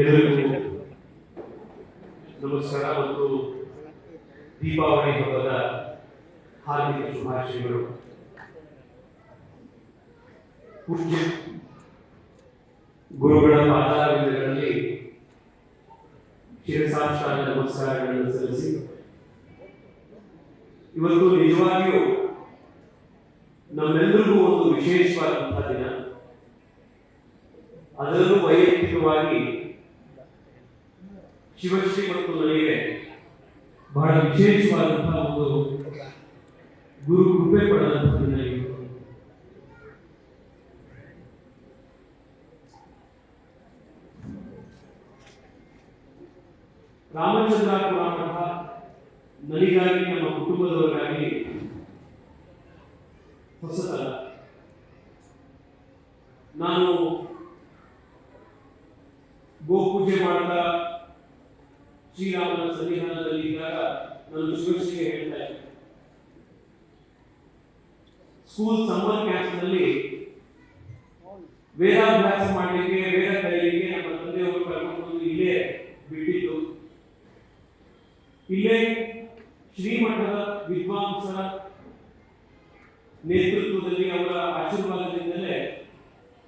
ಎಲ್ಲರಿಗೂ ನಮಸ್ಕಾರ ಮತ್ತು ದೀಪಾವಳಿ ಹಬ್ಬದ ಹಾರ್ದಿಕ ಶುಭಾಶಯಗಳು. ಪೂಜ್ಯ ಗುರುಗಳ ಪಾದಾರವಿಂದಗಳಲ್ಲಿ ಶಿರಸಾಷ್ಟಾಂಗ ನಮಸ್ಕಾರಗಳನ್ನು ಸಲ್ಲಿಸಿ, ಇವತ್ತು ನಿಜವಾಗಿಯೂ ನಮ್ಮೆಲ್ಲರಿಗೂ ಒಂದು ವಿಶೇಷವಾದಂತಹ ದಿನ. ಅದರಲ್ಲೂ ವೈಯಕ್ತಿಕವಾಗಿ ಶಿವಶ್ರೀ ಮತ್ತು ನನಗೆ ಬಹಳ ವಿಶೇಷವಾದಂತಹ ಒಂದು ಗುರು ಕೃಪೆ ಪಡೆದಂತಹ ದಿನ ರಾಮಚಂದ್ರಾಪುರ ಮಠ ನನಗಾಗಿ, ನಮ್ಮ ಕುಟುಂಬದವರಿಗಾಗಿ ಹೊಸತಲ್ಲ ನಾನು ಗೋಪೂಜೆ ಮಾಡ್ತಾ ಶ್ರೀರಾಮನ ಸನ್ನಿಧಾನದಲ್ಲಿ ಇದ್ದಾಗ ನಾನು ಶಿವಶ್ರೀಗೆ ಹೇಳ್ತಾ ಇದ್ದೆ. ಸ್ಕೂಲ್ ಸಮ್ಮರ್ ಕ್ಯಾಂಪ್ನಲ್ಲಿ ವೇದಾಭ್ಯಾಸ ಮಾಡಲಿಕ್ಕೆ, ವೇದ ಕಲಿಯಲಿಕ್ಕೆ ನಮ್ಮ ತಂದೆಯವರು ಕರ್ಕೊಂಡು ಇಲ್ಲೇ ಬಿಟ್ಟಿದ್ದು. ಇಲ್ಲೇ ಶ್ರೀಮಠದ ವಿದ್ವಾಂಸರ ನೇತೃತ್ವದಲ್ಲಿ ಅವರ ಆಶೀರ್ವಾದದಿಂದಲೇ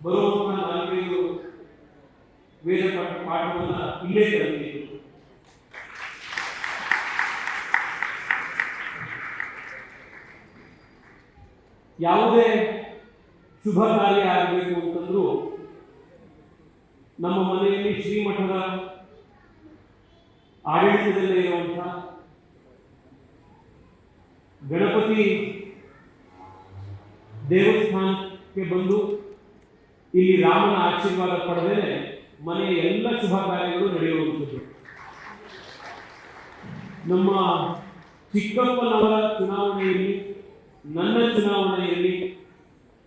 ಬರುವಂತಹ ನಾಲ್ಕೈದು ವೇದ ಪಾಠ ಪಾಠವನ್ನ ಇಲ್ಲೇ ಕಲಿತಿದ್ದು. ಯಾವುದೇ ಶುಭ ಕಾರ್ಯ ಆಗಬೇಕು ಅಂತಂದ್ರೂ ನಮ್ಮ ಮನೆಯಲ್ಲಿ ಶ್ರೀಮಠದ ಆಡಳಿತದಲ್ಲೇ ಇರುವಂಥ ಗಣಪತಿ ದೇವಸ್ಥಾನಕ್ಕೆ ಬಂದು ಇಲ್ಲಿ ರಾಮನ ಆಶೀರ್ವಾದ ಪಡೆದರೆ ಮನೆಯ ಎಲ್ಲ ಶುಭ ಕಾರ್ಯಗಳು ನಡೆಯುವಂಥದ್ದು. ನಮ್ಮ ಚಿಕ್ಕಪ್ಪನವರ ಚುನಾವಣೆಯಲ್ಲಿ ನನ್ನ ಚುನಾವಣೆಯಲ್ಲಿ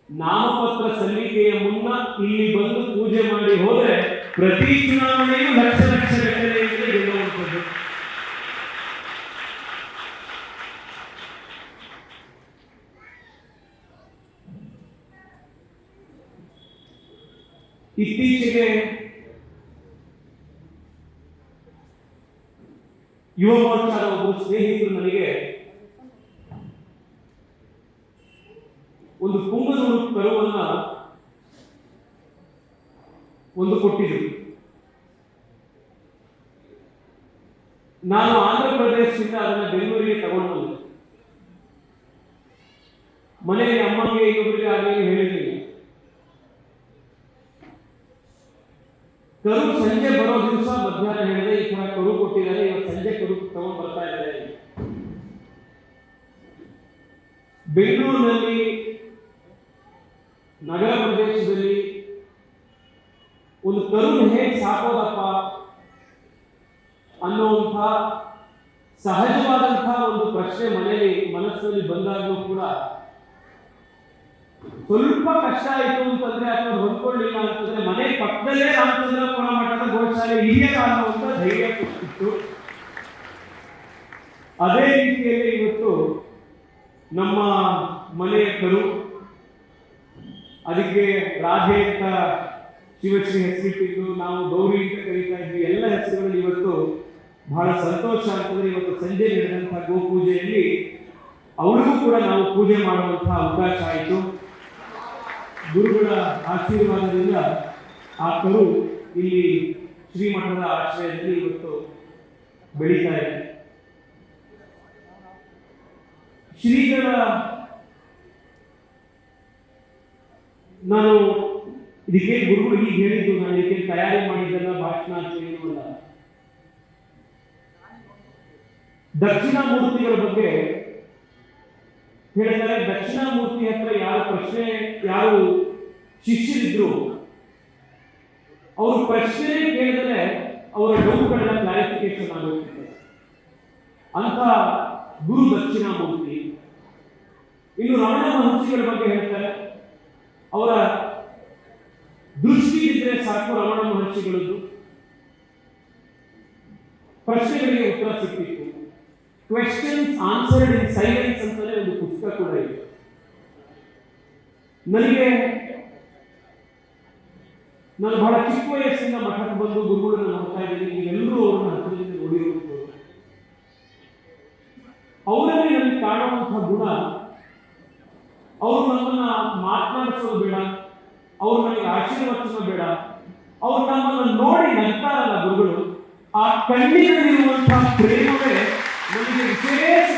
ನಾಮಪತ್ರ ಸಲ್ಲಿಕೆಯ ಮುನ್ನ ಇಲ್ಲಿ ಬಂದು ಪೂಜೆ ಮಾಡಿ ಹೋದರೆ ಪ್ರತಿ ಚುನಾವಣೆಯೂ ಲಕ್ಷ ಲಕ್ಷ ಗಟ್ಟಲೆಯಲ್ಲಿ ಗೆಲ್ಲುವಂಥದ್ದು. ಇತ್ತೀಚೆಗೆ ಯುವ ಮೋರ್ಚಾದ ಒಬ್ಬರು ಸ್ನೇಹಿತರು ನನಗೆ ಒಂದು ಕೊಟ್ಟಿದ್ರು. ನಾನು ಆಂಧ್ರ ಪ್ರದೇಶದಿಂದ ಅದನ್ನು ಬೆಂಗಳೂರಿಗೆ ತಗೊಂಡು ಬಂದೆ ಮನೆಯಲ್ಲಿ ಅಮ್ಮಗೆ ಇನ್ನೊಬ್ಬರಿಗೆ ಆಗಲಿ ಹೇಳಿದ್ದೀನಿ. ಕರು ಸಂಜೆ ಬರೋ ದಿವಸ ಮಧ್ಯಾಹ್ನ ಹೇಳಿದೆ, ಈ ತರ ಕರು ಕೊಟ್ಟಿದ್ದಾರೆ, ಇವತ್ತು ಸಂಜೆ ಕರು ತಗೊಂಡ್ ಬರ್ತಾ ಇದ್ದಾರೆ ಬೆಂಗಳೂರಿನಲ್ಲಿ ನಗರ ಪ್ರದೇಶದಲ್ಲಿ ಒಂದು ಕರು ಹೇಗೆ ಸಾಕೋದಪ್ಪ ಅನ್ನುವಂಥ ಸಹಜವಾದಂತಹ ಒಂದು ಪ್ರಶ್ನೆ ಮನೆಯಲ್ಲಿ ಮನಸ್ಸಿನಲ್ಲಿ ಬಂದಾಗಲೂ ಕೂಡ ಸ್ವಲ್ಪ ಕಷ್ಟ ಆಯಿತು ಅಂತಂದ್ರೆ ಅಥವಾ ಹೊಂದ್ಕೊಳ್ಳಿಲ್ಲ ಅಂತಂದ್ರೆ ಮನೆ ಪಕ್ಕದಲ್ಲೇ ರಾಮಚಂದ್ರಪುರ ಮಠದ ಗೋಶಾಲೆ ಹೀಗೆ ಅನ್ನುವಂಥ ಧೈರ್ಯ ಕೊಟ್ಟಿತ್ತು ಅದೇ ರೀತಿಯಲ್ಲಿ ಇವತ್ತು ನಮ್ಮ ಮನೆಯ ಕರು ಅದಕ್ಕೆ ರಾಧೆ ಅಂತ ಶಿವಶ್ರೀ ಹೆಸರಿಟ್ಟಿದ್ದು ನಾವು ಗೌರಿ ಅಂತ ಕರೀತಾ ಇದ್ವಿ. ಎಲ್ಲ ಹೆಸರುಗಳಲ್ಲಿ ಇವತ್ತು ಬಹಳ ಸಂತೋಷ ಅಂತಂದ್ರೆ ಇವತ್ತು ಸಂಜೆ ನಡೆದಂತಹ ಗೋಪೂಜೆಯಲ್ಲಿ ಅವರಿಗೂ ಕೂಡ ನಾವು ಪೂಜೆ ಮಾಡುವಂತಹ ಅವಕಾಶ ಆಯಿತು. ಗುರುಗಳ ಆಶೀರ್ವಾದದಿಂದ ಆ ಇಲ್ಲಿ ಶ್ರೀಮಠದ ಆಶ್ರಯದಲ್ಲಿ ಇವತ್ತು ಬೆಳೀತಾ ಇದೆ ಶ್ರೀಗಳ ನಾನು ಇದಕ್ಕೆ ಗುರುಗಳು ಈಗ ಹೇಳಿದ್ದು ನಾನು ಇದಕ್ಕೆ ತಯಾರಿ ಮಾಡಿದ್ದಲ್ಲ ಭಾಷಣ ಅಂತ ಹೇಳುವಲ್ಲ. ದಕ್ಷಿಣ ಮೂರ್ತಿಗಳ ಬಗ್ಗೆ ಹೇಳ್ತಾರೆ ದಕ್ಷಿಣಾಮೂರ್ತಿ ಹತ್ರ ಯಾರು ಪ್ರಶ್ನೆ, ಯಾರು ಶಿಷ್ಯರಿದ್ರು, ಅವರು ಪ್ರಶ್ನೆ ಕೇಳಿದ್ರೆ ಅವರ ಡೌಟ್ಗಳನ್ನ ಕ್ಲಾರಿಫಿಕೇಶನ್ ಆಗುತ್ತೆ ಅಂತ ಗುರು ದಕ್ಷಿಣಾಮೂರ್ತಿ ಇನ್ನು ರಮಣ ಮಹರ್ಷಿಗಳ ಬಗ್ಗೆ ಹೇಳ್ತಾರೆ. ಅವರ ಇದ್ರೆ ಸಾಕು ರಮಣ ಮಹರ್ಷಿಗಳದ್ದು ಪ್ರಶ್ನೆಗಳಿಗೆ ಉತ್ತರ ಸಿಕ್ಕಿತ್ತು. ಕ್ವೆಶನ್ಸ್ ಆನ್ಸರ್ಡ್ ಇನ್ ಸೈಲೆನ್ಸ್ ಅಂತಾನೆ ಒಂದು ಪುಸ್ತಕ ಕೂಡ ಇದೆ. ನನಗೆ ನಾನು ಬಹಳ ಚಿಕ್ಕ ವಯಸ್ಸಿಂದ ಮಠಕ್ಕೆ ಬಂದು ಗುರುಗಳನ್ನ ನೋಡ್ತಾ ಇದ್ದೀನಿ. ಎಲ್ಲರೂ ಅವ್ರನ್ನ ಹತ್ತಿರದಿಂದ ನೋಡಿರುವುದು ಅವರಲ್ಲಿ ನನಗೆ ಕಾಣುವಂತಹ ಗುಣ, ಅವರು ನಮ್ಮನ್ನ ಮಾತನಾಡಿಸೋದು ಬೇಡ. ಅವ್ರು ನನಗೆ ಆಶೀರ್ವಚನ ಬೇಡ. ಅವ್ರು ನಮ್ಮನ್ನು ನೋಡಿ ನಗ್ತಾರಲ್ಲ ಗುರುಗಳು, ಆ ಕಣ್ಣಿನಲ್ಲಿರುವಂತಹ ಪ್ರೇಮವೇ ನನಗೆ ವಿಶೇಷ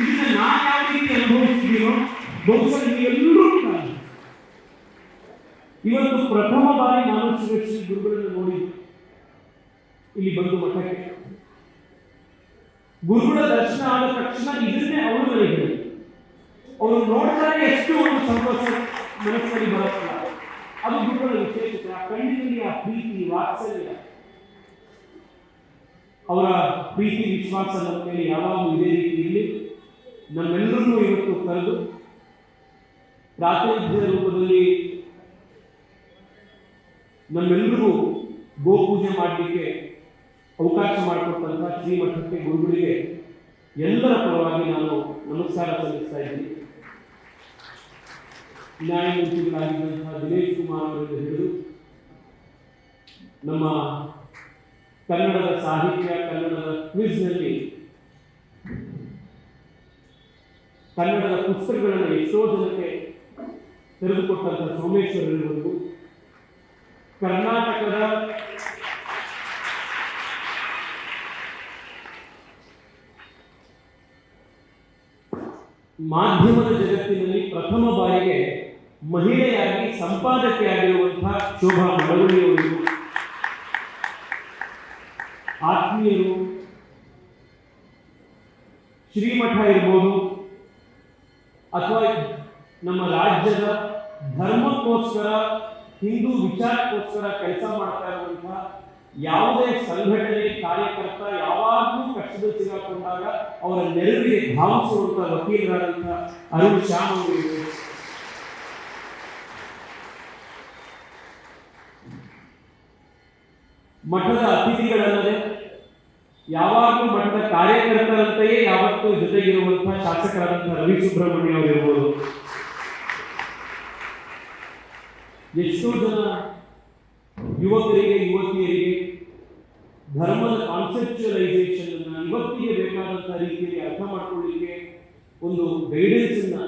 ಇದನ್ನ ನಾನು ಯಾವ ರೀತಿ ಅನುಭವಿಸಿದೀನೋ, ಬಹುಶಃ ಎಲ್ಲರೂ ಇವತ್ತು ಪ್ರಥಮ ಬಾರಿ ನಾನು ಶ್ರೀ ಗುರುಗಳನ್ನು ನೋಡಿ ಇಲ್ಲಿ ಬಂದು ಮಠಕ್ಕೆ. ಗುರುಗಳ ದರ್ಶನ ಆದ ತಕ್ಷಣ ಇದನ್ನೇ ಅವರು ನನಗೆ. ಅವರು ನೋಡಿದಾಗ ಎಷ್ಟು ಒಂದು ಸಂತೋಷ. ಮನಸ್ಸಲ್ಲಿ ಬರುತ್ತಿಲ್ಲ ಅದು ಗುರುಗಳ ವಿಶೇಷತೆ, ಆ ಕಣ್ಣಿನಲ್ಲಿ ಆ ಪ್ರೀತಿ, ವಾತ್ಸಲ್ಯ. ಅವರ ಪ್ರೀತಿ, ವಿಶ್ವಾಸ ನಮ್ಮ ಮೇಲೆ ಯಾವಾಗಲೂ ಇದೇ ರೀತಿಯಲ್ಲಿ ನಮ್ಮೆಲ್ಲರನ್ನೂ ಇವತ್ತು ಕರೆದು ಪ್ರಾತಿನಿಧ್ಯ ರೂಪದಲ್ಲಿ ನಮ್ಮೆಲ್ಲರಿಗೂ ಗೋಪೂಜೆ ಮಾಡಲಿಕ್ಕೆ ಅವಕಾಶ ಮಾಡಿಕೊಟ್ಟಂತಹ ಶ್ರೀಮಠಕ್ಕೆ ಗುರುಗಳಿಗೆ ಎಲ್ಲರ ಪರವಾಗಿ ನಾನು ನಮಸ್ಕಾರ ಸಲ್ಲಿಸ್ತಾ ಇದ್ದೀನಿ. ನ್ಯಾಯಮೂರ್ತಿಗಳಾಗಿದ್ದಂತಹ ದಿನೇಶ್ ಕುಮಾರ್ ಅವರಿಂದ ಹಿಡಿದು ನಮ್ಮ ಕನ್ನಡದ ಸಾಹಿತ್ಯ, ಕನ್ನಡದ ಕ್ವಿಜ್ನಲ್ಲಿ ಕನ್ನಡದ ಪುಸ್ತಕಗಳನ್ನು ಎಷ್ಟೋ ಜನಕ್ಕೆ ತೆರೆದುಕೊಟ್ಟಂತಹ ಸೋಮೇಶ್ವರರಿವರೆಗೂ ಕರ್ನಾಟಕದ ಮಾಧ್ಯಮದ ಜಗತ್ತಿನಲ್ಲಿ ಪ್ರಥಮ ಬಾರಿಗೆ ಮಹಿಳೆಯಾಗಿ ಸಂಪಾದಕಿಯಾಗಿರುವಂತಹ ಶೋಭಾ ಮಳವಳಿಯವರು ಆತ್ಮೀಯರು, ಶ್ರೀಮಠ ಇರ್ಬೋದು, ಅಥವಾ ನಮ್ಮ ರಾಜ್ಯದ ಧರ್ಮಕ್ಕೋಸ್ಕರ, ಹಿಂದೂ ವಿಚಾರಕ್ಕೋಸ್ಕರ ಕೆಲಸ ಮಾಡ್ತಾ ಇರುವಂತಹ ಯಾವುದೇ ಸಂಘಟನೆ ಕಾರ್ಯಕರ್ತ ಯಾವಾಗಲೂ ಕಷ್ಟದಲ್ಲಿ ಸಿಗಾಕೊಂಡಾಗ ಅವರ ನೆರವಿಗೆ ಧಾವಿಸುವಂತಹ ವಕೀಲರಾದಂತಹ ಅರುಣ್ ಶ್ಯಾಮ್ ಅವರು ಇರ್ಬೋದು. ಮಠದ ಅತಿಥಿಗಳಲ್ಲದೆ ಯಾವಾಗಲೂ ಮಠದ ಕಾರ್ಯಕರ್ತರಂತೆಯೇ ಯಾವತ್ತೂ ಜೊತೆಗಿರುವಂತಹ ಶಾಸಕರಾದಂತಹ ರವಿ ಸುಬ್ರಹ್ಮಣ್ಯ ಅವರು ಇರ್ಬೋದು. ಎಷ್ಟೋ ಜನ ಯುವಕರಿಗೆ, ಯುವತಿಯರಿಗೆ ಧರ್ಮದ ಕಾನ್ಸೆಪ್ಚುಲೈಸೇಷನ್ ಅನ್ನ ಇವತ್ತಿಗೆ ಬೇಕಾದಂತಹ ರೀತಿಯಲ್ಲಿ ಅರ್ಥ ಮಾಡ್ಕೊಳ್ಳಿಕ್ಕೆ ಒಂದು ಗೈಡೆನ್ಸ್ ಅನ್ನ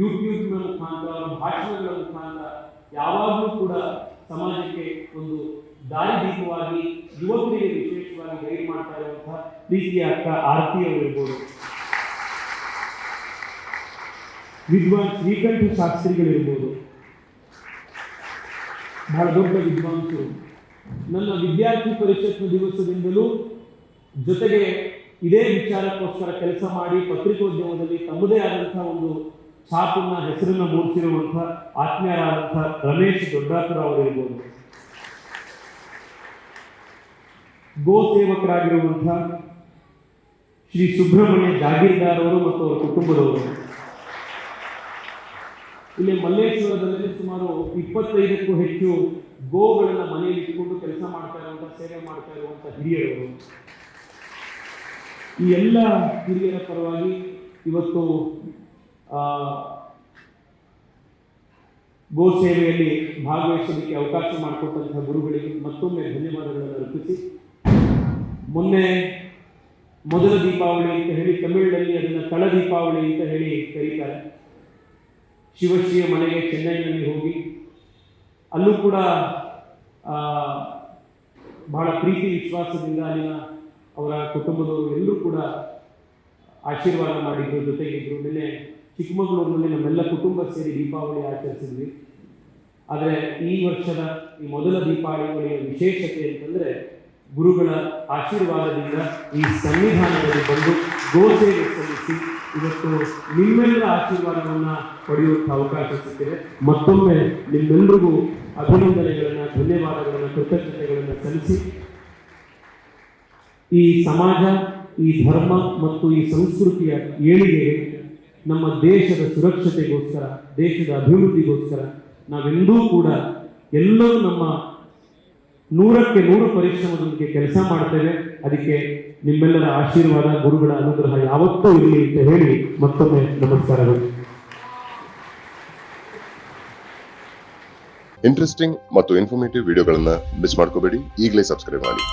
ಯೂಟ್ಯೂಬ್ನ ಮುಖಾಂತರ, ಭಾಷಣಗಳ ಮುಖಾಂತರ ಯಾವಾಗಲೂ ಕೂಡ ಸಮಾಜಕ್ಕೆ ಒಂದು ದಾರಿದೀಪವಾಗಿ ಯುವಕರಿಗೆ ವಿಶೇಷವಾಗಿ ಗೈಡ್ ಮಾಡ್ತಾ ಇರುವಂತಹ ಪ್ರೀತಿಯ ಅಕ್ಕ ಆರತಿ ಅವರಿರ್ಬೋದು. ವಿದ್ವಾನ್ ಶ್ರೀಕಂಠ ಶಾಸ್ತ್ರಿಗಳಿರ್ಬೋದು. ಬಹಳ ದೊಡ್ಡ ವಿದ್ವಾಂಸರು. ನನ್ನ ವಿದ್ಯಾರ್ಥಿ ಪರಿಷತ್ನ ದಿವಸದಿಂದಲೂ ಜೊತೆಗೆ ಇದೇ ವಿಚಾರಕ್ಕೋಸ್ಕರ ಕೆಲಸ ಮಾಡಿ ಪತ್ರಿಕೋದ್ಯಮದಲ್ಲಿ ತಮ್ಮದೇ ಆದಂತಹ ಒಂದು ಛಾಪನ್ನ ಹೆಸರನ್ನ ಮೂಡಿಸಿರುವಂತಹ ಆತ್ಮೀಯರಾದಂತಹ ರಮೇಶ್ ದೊಡ್ಡಾಪುರ ಅವರಿರ್ಬೋದು. ಗೋ ಸೇವಕರಾಗಿರುವಂಥ ಶ್ರೀ ಸುಬ್ರಹ್ಮಣ್ಯ ಜಾಗೀರ್ದಾರ್ ಅವರು ಮತ್ತು ಅವರ ಕುಟುಂಬದವರು. ಇಲ್ಲಿ ಮಲ್ಲೇಶ್ವರದಲ್ಲಿ ಸುಮಾರು ಇಪ್ಪತ್ತೈದಕ್ಕೂ ಹೆಚ್ಚು ಗೋಗಳನ್ನ ಮನೆಯಲ್ಲಿ ಇಟ್ಟುಕೊಂಡು ಕೆಲಸ ಮಾಡ್ತಾ ಇರುವಂತಹ ಸೇವೆ ಮಾಡ್ತಾ ಇರುವಂತಹ ಹಿರಿಯರು ಈ ಎಲ್ಲ ಹಿರಿಯರ ಪರವಾಗಿ ಇವತ್ತು ಗೋ ಸೇವೆಯಲ್ಲಿ ಭಾಗವಹಿಸಲಿಕ್ಕೆ ಅವಕಾಶ ಮಾಡಿಕೊಟ್ಟಂತಹ ಗುರುಗಳಿಗೆ ಮತ್ತೊಮ್ಮೆ ಧನ್ಯವಾದಗಳನ್ನು ಅರ್ಪಿಸಿ. ಮೊನ್ನೆ ಮೊದಲ ದೀಪಾವಳಿ ಅಂತ ಹೇಳಿ ತಮಿಳಿನಲ್ಲಿ ಅದನ್ನು ತಳ ದೀಪಾವಳಿ ಅಂತ ಹೇಳಿ ಕರೀತಾರೆ. ಶಿವಶ್ರೀಯ ಮನೆಗೆ ಚೆನ್ನೈನಲ್ಲಿ ಹೋಗಿ ಅಲ್ಲೂ ಕೂಡ ಬಹಳ ಪ್ರೀತಿ, ವಿಶ್ವಾಸದಿಂದ ಅಲ್ಲಿನ ಅವರ ಕುಟುಂಬದವರು ಎಲ್ಲರೂ ಕೂಡ ಆಶೀರ್ವಾದ ಮಾಡಿದ್ರು. ಜೊತೆಗಿದ್ರು. ನಿನ್ನೆ ಚಿಕ್ಕಮಗಳೂರಿನಲ್ಲಿ ನಮ್ಮೆಲ್ಲ ಕುಟುಂಬ ಸೇರಿ ದೀಪಾವಳಿ ಆಚರಿಸಿದ್ವಿ. ಆದರೆ ಈ ವರ್ಷದ ಈ ಮೊದಲ ದೀಪಾವಳಿಯ ವಿಶೇಷತೆ ಅಂತಂದ್ರೆ ಗುರುಗಳ ಆಶೀರ್ವಾದದಿಂದ ಈ ಸಂವಿಧಾನದಲ್ಲಿ ಬಂದು ಗೋಸೇವೆ ಸಲ್ಲಿಸಿ ಇವತ್ತು ನಿಮ್ಮೆಲ್ಲರ ಆಶೀರ್ವಾದವನ್ನು ಪಡೆಯುವಂಥ ಅವಕಾಶ ಸಿಕ್ಕಿದೆ. ಮತ್ತೊಮ್ಮೆ ನಿಮ್ಮೆಲ್ಲರಿಗೂ ಅಭಿನಂದನೆಗಳನ್ನು, ಧನ್ಯವಾದಗಳನ್ನು, ಕೃತಜ್ಞತೆಗಳನ್ನು ಸಲ್ಲಿಸಿ ಈ ಸಮಾಜ, ಈ ಧರ್ಮ ಮತ್ತು ಈ ಸಂಸ್ಕೃತಿಯ ಏಳಿಗೆಗೆ ನಮ್ಮ ದೇಶದ ಸುರಕ್ಷತೆಗೋಸ್ಕರ, ದೇಶದ ಅಭಿವೃದ್ಧಿಗೋಸ್ಕರ ನಾವೆಂದೂ ಕೂಡ ಎಲ್ಲರೂ ನಮ್ಮ ನೂರಕ್ಕೆ ನೂರು ಪರಿಶ್ರಮದೊಂದಿಗೆ ಕೆಲಸ ಮಾಡ್ತೇವೆ. ಅದಕ್ಕೆ ನಿಮ್ಮೆಲ್ಲರ ಆಶೀರ್ವಾದ, ಗುರುಗಳ ಅನುಗ್ರಹ ಯಾವತ್ತೂ ಇರಲಿ ಅಂತ ಹೇಳಿ ಮತ್ತೊಮ್ಮೆ ನಮಸ್ಕಾರಗಳು. ಇಂಟ್ರೆಸ್ಟಿಂಗ್ ಮತ್ತು ಇನ್ಫಾರ್ಮೇಟಿವ್ ವಿಡಿಯೋಗಳನ್ನು ಮಿಸ್ ಮಾಡ್ಕೋಬೇಡಿ. ಈಗಲೇ ಸಬ್ಸ್ಕ್ರೈಬ್ ಮಾಡಿ.